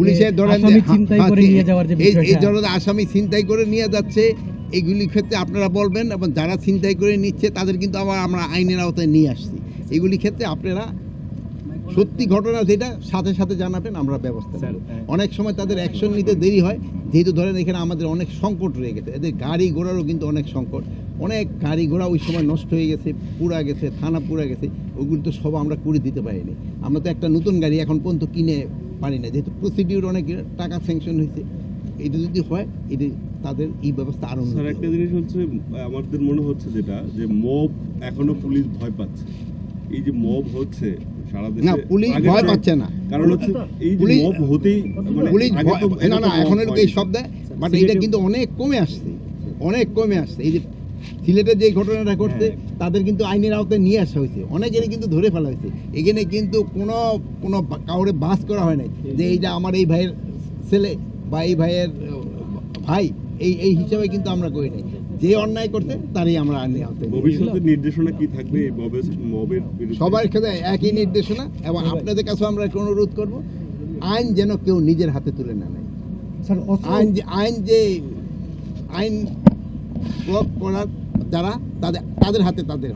পুলিশের ধরেন চিন্তাই এই ধরনের আসামি ছিনতাই করে নিয়ে যাচ্ছে এইগুলির ক্ষেত্রে আপনারা বলবেন এবং যারা ছিনতাই করে নিচ্ছে তাদের কিন্তু আবার আমরা আইনের আওতায় নিয়ে আসছি। এগুলি ক্ষেত্রে আপনারা সত্যি ঘটনা যেটা সাথে সাথে জানাবেন আমরা ব্যবস্থা। অনেক সময় তাদের অ্যাকশন নিতে দেরি হয় যেহেতু ধরেন এখানে আমাদের অনেক সংকট রয়ে গেছে। এদের গাড়ি ঘোড়ারও কিন্তু অনেক সংকট। অনেক গাড়ি ঘোড়া ওই সময় নষ্ট হয়ে গেছে পুরা গেছে থানা পুরা গেছে ওগুলো তো সব আমরা করে দিতে পারিনি। আমরা তো একটা নতুন গাড়ি এখন পর্যন্ত কিনে পারি না যেহেতু প্রসিডিউর অনেক টাকা স্যাংশন হয়েছে এটা যদি হয় এটা তাদের এই ব্যবস্থা আরও স্যার একটা জিনিস হচ্ছে আমাদের মনে হচ্ছে যেটা যে মব এখনও পুলিশ ভয় পাচ্ছে। এই যে মব হচ্ছে সারা দেশে না পুলিশ ভয় পাচ্ছে না। কারণ হচ্ছে এই যে পুলিশ- মব হতেই মানে পুলিশ আগে ভয়- তো না না এখন এরকম এই হয়নি। বাট এটা কিন্তু অনেক কমে আসছে অনেক কমে আসছে। এই যে সিলেটের যে ঘটনাটা ঘটছে তাদের কিন্তু আইনের আওতায় নিয়ে আসা হয়েছে। অনেকেরই কিন্তু ধরে ফেলা হয়েছে। এখানে কিন্তু কোনো কোনো কাউরে বাস করা হয় নাই যে এইটা আমার এই ভাইয়ের ছেলে বা এই ভাইয়ের ভাই এই এই হিসাবে কিন্তু আমরা করি নাই। যে অন্যায় করছে তারই আমরা আইনের আওতায় ভবিষ্যতে নির্দেশনা কি থাকবে এই মবের মবের সবার ক্ষেত্রে একই নির্দেশনা এবং আপনাদের কাছে আমরা একটা অনুরোধ করব আইন যেন কেউ নিজের হাতে তুলে না নেয়। স্যার আইন যে আইন যে আইন প্রয়োগ করার যারা তাদের তাদের হাতে তাদের